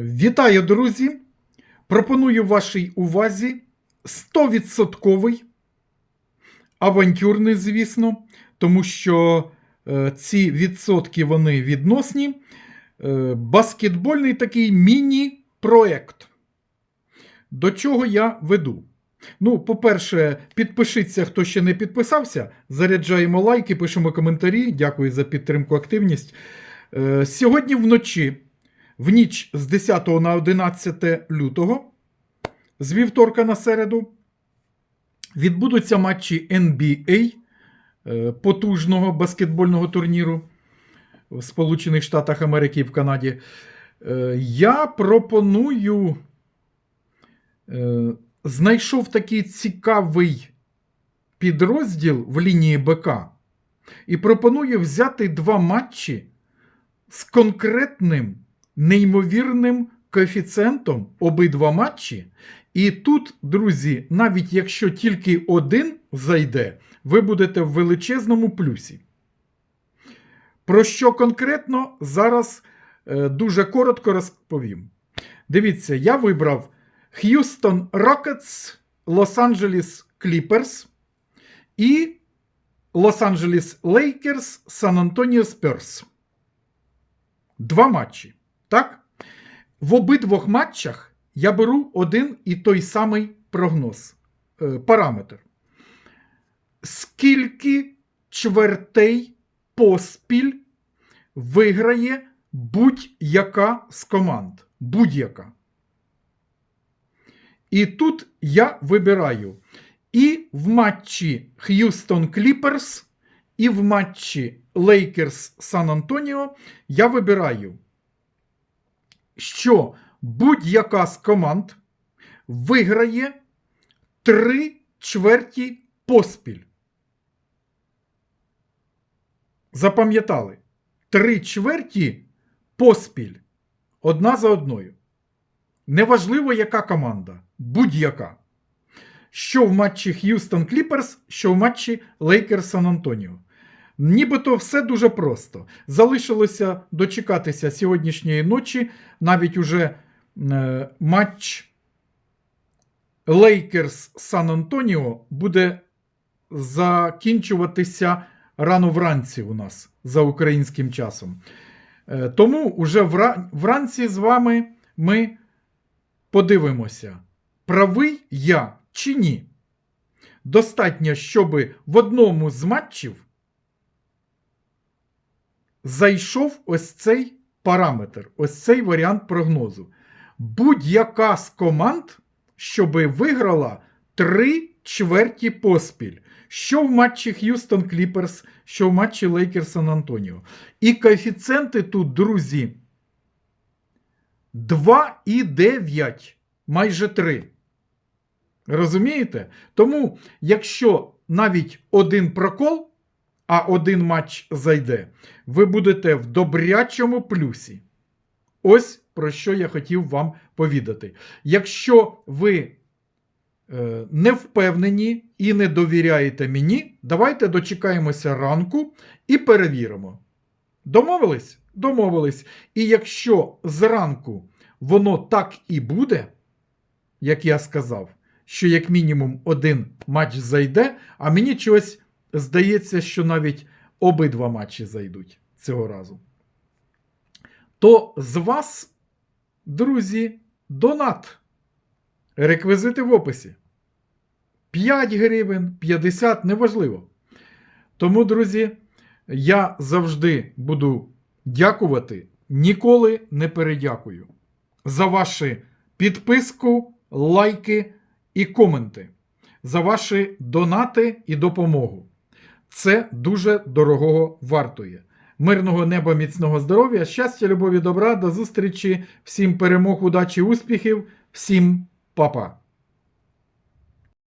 Вітаю, друзі! Пропоную вашій увазі 100% авантюрний, звісно, тому що е, ці відсотки вони відносні. Е, баскетбольний такий міні-проект. До чого я веду? Ну, по-перше, підпишіться, хто ще не підписався. Заряджаємо лайки, пишемо коментарі. Дякую за підтримку, активність. Е, Сьогодні вночі, в ніч з 10 на 11 лютого, з вівторка на середу, відбудуться матчі NBA е, потужного баскетбольного турніру в Сполучених Штатах Америки і в Канаді. Е, Я пропоную. е, Знайшов такий цікавий підрозділ в лінії БК і пропоную взяти два матчі з конкретним неймовірним коефіцієнтом обидва матчі. І тут, друзі, навіть якщо тільки один зайде, ви будете в величезному плюсі. Про що конкретно зараз е, дуже коротко розповім. Дивіться, я вибрав Houston Rockets, Los-Angeles Clippers і Lakers, San Antonio Spurs. Два матчі. Так? В обидвох матчах я беру один і той самий прогноз, е, параметр. Скільки чвертей поспіль виграє будь-яка з команд? Будь-яка. І тут я вибираю і в матчі Houston Clippers, і в матчі Lakers San Antonio я вибираю, що будь-яка з команд виграє три чверті поспіль. Запам'ятали? Три чверті поспіль. Одна за одною. Неважливо, яка команда, будь-яка. Що в матчі Houston Clippers, що в матчі Lakers San Antonio. Нібито все дуже просто. Залишилося дочекатися сьогоднішньої ночі. Навіть уже е, матч Lakers San Antonio буде закінчуватися рано вранці у нас за українським часом. Е, тому уже вра- вранці з вами ми подивимося, правий я чи ні. Достатньо, щоб в одному з матчів зайшов ось цей параметр, ось цей варіант прогнозу. Будь-яка з команд, щоб виграла три чверті поспіль. Що в матчі Houston Clippers, що в матчі Lakers San Antonio. І коефіцієнти тут, друзі, 2,9, майже 3. Розумієте? Тому, якщо навіть один прокол, а один матч зайде, ви будете в добрячому плюсі. Ось про що я хотів вам повідати. Якщо ви е, не впевнені і не довіряєте мені, давайте дочекаємося ранку і перевіримо. Домовились? Домовились. І якщо зранку воно так і буде, як я сказав, що як мінімум один матч зайде, а мені чогось здається, що навіть обидва матчі зайдуть цього разу. То з вас, друзі, донат. Реквізити в описі. 5 гривень, 50, неважливо. Тому, друзі, я завжди буду дякувати, ніколи не передякую за ваші підписку, лайки і коменти, за ваші донати і допомогу. Це дуже дорогого вартує. Мирного неба, міцного здоров'я, щастя, любові, добра, до зустрічі, всім перемог, удачі, успіхів, всім па-па.